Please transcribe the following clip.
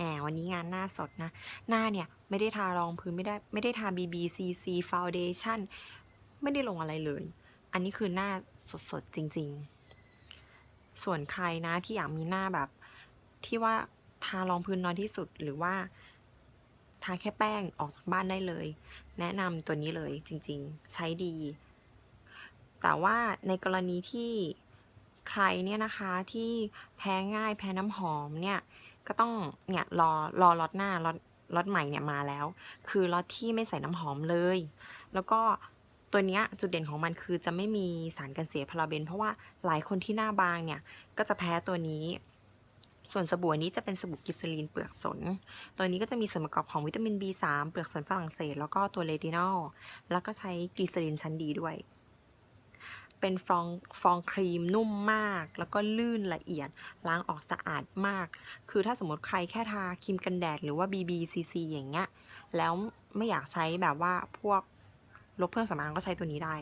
แหมวันนี้งานหน้าสดนะ หน้าเนี่ย ไม่ได้ทารองพื้นไม่ได้ไม่ได้ทา BBCC Foundation ไม่ได้ลงอะไรเลย อันนี้คือหน้าสดๆ จริง ๆ ส่วนใครนะที่อยากมีหน้าแบบ ที่ว่าทารองพื้นน้อยที่สุดหรือว่า ทาแค่แป้งออกจากบ้านได้เลย แนะนำตัวนี้เลยจริง ๆ ใช้ดี แต่ว่าในกรณีที่ใครเนี่ยนะคะที่แพ้ง่ายแพ้น้ำหอมเนี่ย ก็ต้องเนี่ยรอรอล็อตหน้าล็อตล็อตใหม่เนี่ยมาแล้ว คือล็อตที่ไม่ใส่น้ำหอมเลย แล้วก็ตัวเนี้ยจุดเด่นของมันคือจะไม่มีสารกันเสียพาราเบน เพราะว่าหลายคนที่หน้าบางเนี่ยก็จะแพ้ตัวนี้ ส่วนสบู่อันนี้จะเป็นสบู่กิสลีนเปลือกสน ตัวนี้ก็จะมีส่วนประกอบของวิตามิน B3 เปลือกสนฝรั่งเศส แล้วก็ตัวเลตินอลแล้วก็ใช้กลีเซอรินชั้นดีด้วย เป็นฟองฟองครีมนุ่มมาก แล้วก็ลื่นละเอียด ล้างออกสะอาดมาก คือถ้าสมมติใครแค่ทาครีมกันแดดหรือว่า BBCC อย่างเงี้ย แล้วไม่อยากใช้แบบว่าพวกลบเครื่องสำอางก็ใช้ตัวนี้ได้